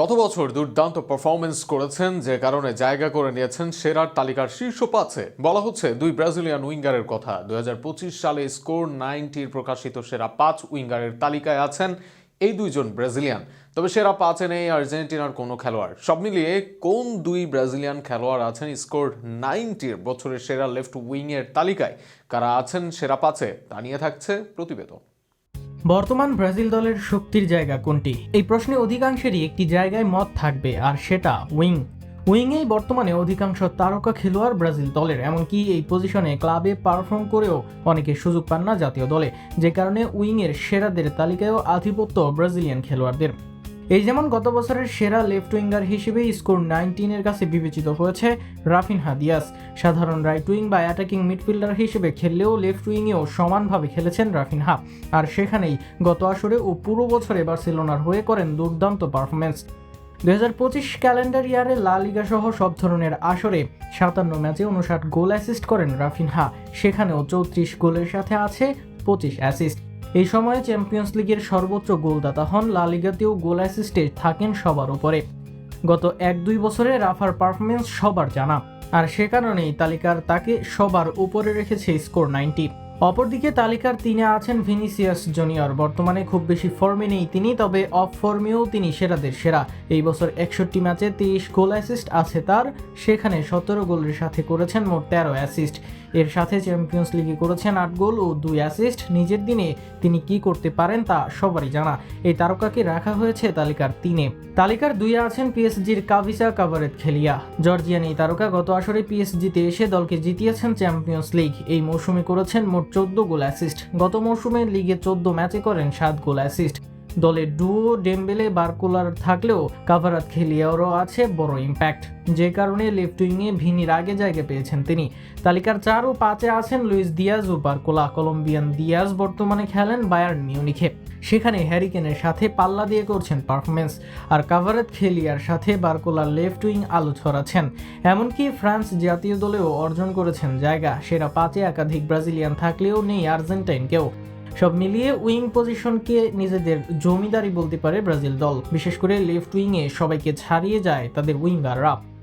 গত বছর দুর্দান্ত পারফরমেন্স করেছেন, যে কারণে জায়গা করে নিয়েছেন সেরার তালিকার শীর্ষ পাঁচে। বলা হচ্ছে, দুই ব্রাজিলিয়ান উইঙ্গারের কথা। দু হাজার পঁচিশ সালে স্কোর নাইনটির প্রকাশিত সেরা পাঁচ উইঙ্গারের তালিকায় আছেন এই দুইজন ব্রাজিলিয়ান। তবে সেরা পাঁচে নেই আর্জেন্টিনার কোনো খেলোয়াড়। সব মিলিয়ে কোন দুই ব্রাজিলিয়ান খেলোয়াড় আছেন স্কোর নাইনটির বছরের সেরা লেফট উইংয়ের তালিকায়? কারা আছেন সেরা পাঁচে? তা নিয়ে থাকছে প্রতিবেদন। বর্তমান ব্রাজিল দলের শক্তির জায়গা কোনটি? এই প্রশ্নে অধিকাংশেরই একটি জায়গায় মত থাকবে, আর সেটা উইং। উইংয়েই বর্তমানে অধিকাংশ তারকা খেলোয়াড় ব্রাজিল দলের, এমনকি এই পজিশনে ক্লাবে পারফর্ম করেও অনেকে সুযোগ পান না জাতীয় দলে, যে কারণে উইংয়ের সেরাদের তালিকায়ও আধিপত্য ব্রাজিলিয়ান খেলোয়াড়দের। এই যেমন গত বছরের সেরা লেফট উইঙ্গার হিসেবে স্কোর নাইনটিনের কাছে বিবেচিত হয়েছে রাফিনহা দিয়াস সাধারণ রাইট উইং বা অ্যাটাকিং মিডফিল্ডার হিসেবে খেললেও লেফট উইংয়েও সমানভাবে খেলেছেন রাফিনহা আর সেখানেই গত আসরে ও পুরো বছরে বার্সেলোনার হয়ে করেন দুর্দান্ত পারফরমেন্স দু হাজার পঁচিশ ক্যালেন্ডার ইয়ারে লা লিগা সহ সব ধরনের আসরে সাতান্ন ম্যাচে উনষাট গোল অ্যাসিস্ট করেন রাফিনহা সেখানেও চৌত্রিশ গোলের সাথে আছে পঁচিশ অ্যাসিস্ট। এই সময়ে চ্যাম্পিয়ন্স লিগের সর্বোচ্চ গোলদাতা হন লা লিগাতেও গোল অ্যাসিস্টে থাকেন সবার উপরে। গত এক দুই বছরে রাফার পারফরমেন্স সবার জানা, আর সে কারণেই তালিকার তাকে সবার উপরে রেখেছে স্কোর নাইনটি। অপরদিকে তালিকার তিনে আছেন ভিনিসিয়াস জুনিয়র, বর্তমানে খুব বেশি ফর্মে নেই তিনি, তবে অফ ফর্মেও তিনি সেরাদের সেরা। এই বছর একষট্টি ম্যাচে তেইশ গোল অ্যাসিস্ট আছে তার, সেখানে সতেরো গোলের সাথে করেছেন মোট তেরো অ্যাসিস্ট। এর সাথে চ্যাম্পিয়ন্স লিগে করেছেন আট গোল ও দুই অ্যাসিস্ট নিজের দিনে তিনি কি করতে পারেন তা সবারই জানা। এই তারকাকে রাখা হয়েছে তালিকার তিনে। তালিকার দুইয়ে আছেন পিএসজির কাভিসা কাভারেত খেলিয়া জর্জিয়ান এই তারকা গত আসরে পিএসজিতে এসে দলকে জিতিয়েছেন চ্যাম্পিয়ন্স লিগ এই মৌসুমে করেছেন মোট চোদ্দ গোল অ্যাসিস্ট গত মৌসুমে লিগে চোদ্দ ম্যাচে করেন সাত গোল অ্যাসিস্ট দলে ডুও ডেম্বেলে, বারকুলার থাকলেও কাভারাত খেলিয়ারও আছে বড় ইম্প্যাক্ট যে কারণে লেফট উইংয়ে ভিনির আগে জায়গা পেয়েছেন তিনি। তালিকার চার ও পাঁচে আছেন লুইস দিয়াজ ও বারকোলা। কলম্বিয়ান দিয়াজ বর্তমানে খেলেন বায়ার্ন মিউনিখে। সেখানে হ্যারিকেনের সাথে পাল্লা দিয়ে করছেন পারফরমেন্স আর কাভারাত খেলিয়ার সাথে বারকোলা লেফট উইং আলো ছড়াচ্ছেন। এমনকি ফ্রান্স জাতীয় দলেও অর্জন করেছেন জায়গা। সেরা পাঁচে একাধিক ব্রাজিলিয়ান থাকলেও নেই আর্জেন্টাইন কেউ সব মিলিয়ে উইং পজিশনকে নিজেদের জমিদারি বলতে পারে ব্রাজিল দল। বিশেষ করে লেফট উইংয়ে সবাইকে ছাড়িয়ে যায় তাদের উইঙ্গাররা।